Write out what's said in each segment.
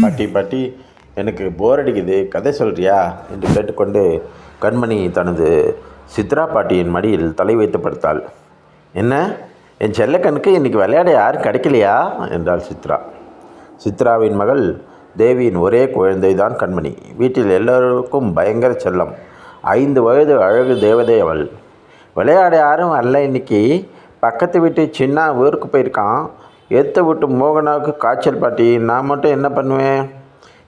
பாட்டி பாட்டி எனக்கு போர் அடிக்குது. கதை சொல்றியா? என்று கேட்டுக்கொண்டு கண்மணி தனது சித்ரா பாட்டியின் மடியில் தலை வைத்து படுத்தாள். என்ன? என் செல்லக்கண்ணுக்கு இன்னைக்கு விளையாட யாரும் கிடைக்கலையா? என்றாள் சித்ரா. சித்ராவின் மகள் தேவியின் ஒரே குழந்தை தான் கண்மணி. வீட்டில் எல்லோருக்கும் பயங்கர செல்லம். ஐந்து வயது அழகு தேவதை அவள். விளையாட யாரும் அல்ல இன்னைக்கு. பக்கத்து வீட்டு சின்ன ஊருக்கு போயிருக்கான். ஏற்ற விட்டு மோகனாவுக்கு காய்ச்சல் பாட்டி நான் மட்டும் என்ன பண்ணுவேன்?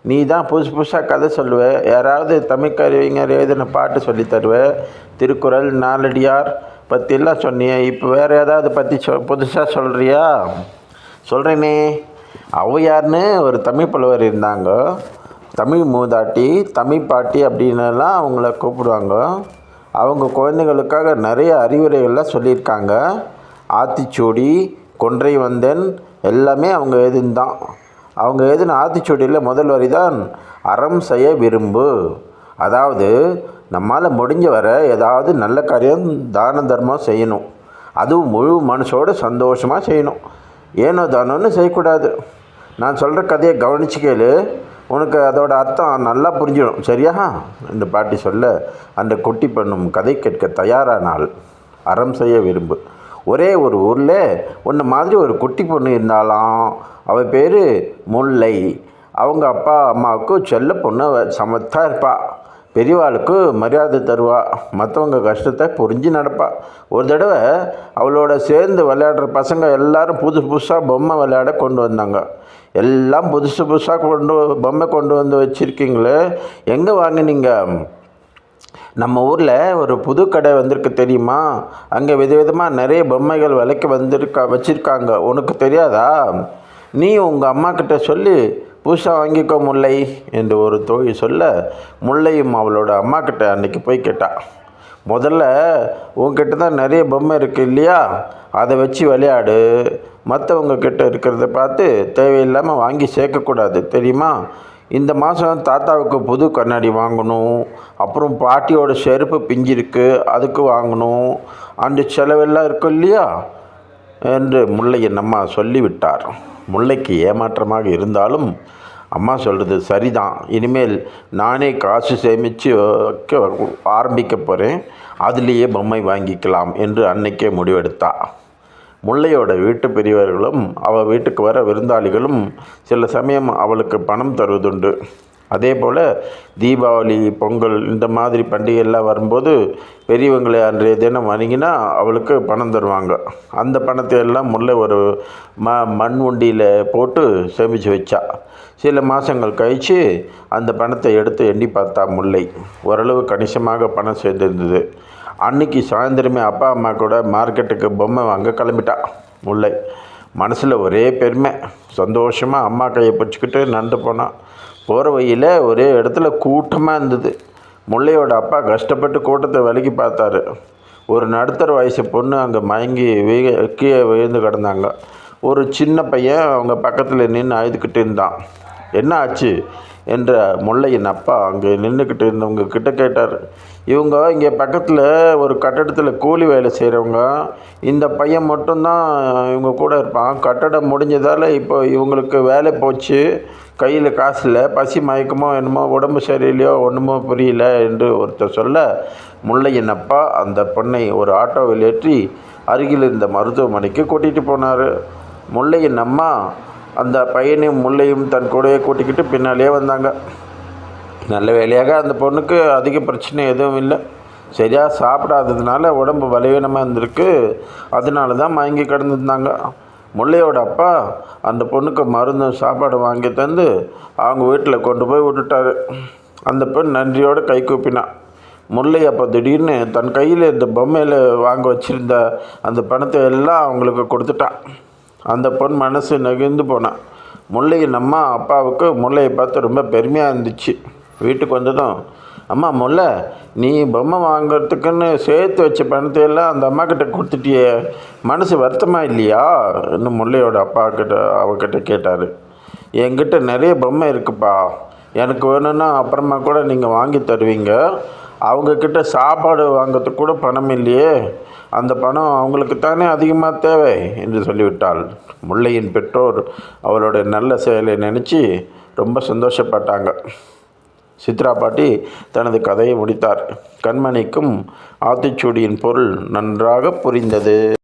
நீ தான் புதுசு புதுசாக கதை சொல்லுவ. யாராவது தமிழ் கருவிஞர் எழுதின பாட்டு சொல்லி தருவேன் திருக்குறள் நாலடியார் பற்றிலாம் சொன்னியே. இப்போ வேறு ஏதாவது பற்றி சொ புதுசாக சொல்கிறியா சொல்கிறேனே ஔவையார்னு ஒரு தமிழ் புலவர் இருந்தாங்க. தமிழ் மூதாட்டி தமிழ் பாட்டி அப்படின்னுலாம் அவங்கள கூப்பிடுவாங்க. அவங்க குழந்தைகளுக்காக நிறைய அறிவுரைகள்லாம் சொல்லியிருக்காங்க. ஆத்திச்சூடி கொன்றை வந்தேன். எல்லாமே அவங்க எழுதின்தான் அவங்க எழுதின ஆத்திச்சூடியில் முதல் வரி தான் அறம் செய்ய விரும்பு. அதாவது நம்மால் முடிஞ்ச வர ஏதாவது நல்ல காரியம் தான தர்மம் செய்யணும். அதுவும் முழு மனசோடு சந்தோஷமாக செய்யணும். ஏனோ தானோன்னு செய்யக்கூடாது. நான் சொல்கிற கதையை கவனிச்சு கேளு. உனக்கு அதோட அர்த்தம் நல்லா புரிஞ்சிடும். சரியா? இந்த பாட்டி சொல்ல அந்த குட்டி பண்ணும் கதை கேட்க தயாரானால் அறம் செய்ய விரும்பு. ஒரே ஒரு ஊரில் ஒன்று மாதிரி ஒரு குட்டி பொண்ணு இருந்தாலாம் அவள் பேர் முல்லை. அவங்க அப்பா அம்மாவுக்கு செல்ல பொண்ணு சமத்தாக இருப்பாள் பெரியவாளுக்கு மரியாதை தருவா. மற்றவங்க கஷ்டத்தை புரிஞ்சு நடப்பா. ஒரு தடவை அவளோட சேர்ந்து விளையாடுற பசங்க எல்லாரும் புதுசு புதுசாக பொம்மை விளையாட கொண்டு வந்தாங்க. எல்லாம் புதுசு புதுசாக கொண்டு பொம்மை கொண்டு வந்து வச்சுருக்கீங்களே. எங்கே வாங்கினீங்க? நம்ம ஊரில் ஒரு புது கடை வந்திருக்கு தெரியுமா? அங்கே விதவிதமாக நிறைய பொம்மைகள் விலைக்கு வந்திருக்கா வச்சுருக்காங்க. உனக்கு தெரியாதா? நீ உங்கள் அம்மா கிட்ட சொல்லி புதுசாக வாங்கிக்கோ முல்லை என்று ஒரு தோழி சொல்ல முல்லையும் அவளோட அம்மா கிட்ட அன்னைக்கு போய் கேட்டான் முதல்ல உங்ககிட்ட தான் நிறைய பொம்மை இருக்குது இல்லையா? அதை வச்சு விளையாடு. மற்றவங்க கிட்ட இருக்கிறத பார்த்து தேவையில்லாமல் வாங்கி சேர்க்கக்கூடாது. தெரியுமா? இந்த மாதம் தாத்தாவுக்கு புது கண்ணாடி வாங்கணும். அப்புறம் பாட்டியோட செருப்பு பிஞ்சிருக்கு அதுக்கு வாங்கணும். அந்த செலவெல்லாம் இருக்கும் இல்லையா? என்று முல்லையின் அம்மா சொல்லிவிட்டார். முல்லைக்கு ஏமாற்றமாக இருந்தாலும் அம்மா சொல்கிறது சரிதான். இனிமேல் நானே காசு சேமித்து வைக்க ஆரம்பிக்க போகிறேன் அதுலேயே பொம்மை வாங்கிக்கலாம் என்று அன்னைக்கே முடிவெடுத்தா. முல்லையோட வீட்டு பெரியவர்களும் அவள் வீட்டுக்கு வர விருந்தாளிகளும் சில சமயம் அவளுக்கு பணம் தருவதுண்டு. அதே போல் தீபாவளி பொங்கல் இந்த மாதிரி பண்டிகையெல்லாம் வரும்போது பெரியவங்களை அன்றைய தினம் வணங்கினா அவளுக்கு பணம் தருவாங்க. அந்த பணத்தை எல்லாம் முல்லை ஒரு ம மண் உண்டியில் போட்டு சேமித்து வச்சா. சில மாதங்கள் கழித்து அந்த பணத்தை எடுத்து எண்ணி பார்த்தா முல்லை. ஓரளவு கணிசமாக பணம் சேர்ந்திருந்தது. அன்னைக்கு சாயந்தரமே அப்பா அம்மா கூட மார்க்கெட்டுக்கு பொம்மை வாங்க கிளம்பிட்டான் முல்லை. மனசில் ஒரே பெருமை. சந்தோஷமாக அம்மா கையை பிடிச்சிக்கிட்டு நடந்து போனான் போகிற வழியில் ஒரே இடத்துல கூட்டமாக இருந்தது. முல்லையோட அப்பா கஷ்டப்பட்டு கூட்டத்தை விலகி பார்த்தாரு. ஒரு நடுத்தர வயசு பொண்ணு அங்கே மயங்கி வீக கீழே விழுந்து கிடந்தாங்க. ஒரு சின்ன பையன் அவங்க பக்கத்தில் நின்று அழுதுகிட்டு இருந்தான். என்ன ஆச்சு? என்ற முல்லையின் அப்பா அங்கே நின்றுக்கிட்டு இருந்தவங்க கிட்ட கேட்டார் இவங்க இங்கே பக்கத்தில் ஒரு கட்டடத்தில் கூலி வேலை செய்கிறவங்க இந்த பையன் மட்டும்தான் இவங்க கூட இருப்பான். கட்டடம் முடிஞ்சதால் இப்போ இவங்களுக்கு வேலை போச்சு. கையில் காசு இல்லை பசி மயக்கமோ என்னமோ உடம்பு சரியில்லையோ ஒன்றுமோ புரியல என்று ஒருத்தர் சொல்ல முல்லையின் அப்பா அந்த பொண்ணை ஒரு ஆட்டோவில் ஏற்றி அருகில் இருந்த மருத்துவமனைக்கு கூட்டிகிட்டு போனார். முல்லையின் அம்மா அந்த பையனையும் முல்லையும் தன் கூடவே கூட்டிக்கிட்டு பின்னாலேயே வந்தாங்க. நல்ல வேலையாக அந்த பொண்ணுக்கு அதிக பிரச்சனை எதுவும் இல்லை. சரியாக சாப்பிடாததுனால உடம்பு பலவீனமாக இருந்திருக்கு. அதனால தான் மயங்கி கிடந்துருந்தாங்க. முல்லையோட அப்பா அந்த பொண்ணுக்கு மருந்தும் சாப்பாடு வாங்கி தந்து அவங்க வீட்டில் கொண்டு போய் விட்டுட்டாரு. அந்த பெண் நன்றியோடு கை கூப்பினான் முல்லை அப்போ திடீர்னு தன் கையில் இந்த பொம்மையில் வாங்க வச்சுருந்த அந்த பணத்தை எல்லாம் அவங்களுக்கு கொடுத்துட்டான். அந்த பொண் மனசு நெகிழ்ந்து போனான். முல்லையின் அம்மா அப்பாவுக்கு முல்லையை பார்த்து ரொம்ப பெருமையாக இருந்துச்சு. வீட்டுக்கு வந்ததும் அம்மா முல்லை நீ பொம்மை வாங்குறதுக்குன்னு சேர்த்து வச்ச பணத்தை எல்லாம் அந்த அம்மாக்கிட்ட கொடுத்துட்டியே. மனசு வருத்தமாக இல்லையா? இன்னும் முல்லையோட அப்பா கிட்ட அவகிட்ட கேட்டார். என்கிட்ட நிறைய பொம்மை இருக்குப்பா. எனக்கு வேணும்னா அப்புறமா கூட நீங்கள் வாங்கி தருவீங்க. அவங்கக்கிட்ட சாப்பாடு வாங்கிறதுக்கு கூட பணம் இல்லையே. அந்த பணம் அவங்களுக்கு தானே அதிகமாக தேவை என்று சொல்லிவிட்டாள். முல்லையின் பெற்றோர் அவளுடைய நல்ல செயலை நினச்சி ரொம்ப சந்தோஷப்பட்டாங்க. சித்ரா பாட்டி தனது கதையை முடித்தார். கண்மணிக்கும் ஆத்திச்சூடியின் பொருள் நன்றாக புரிந்தது.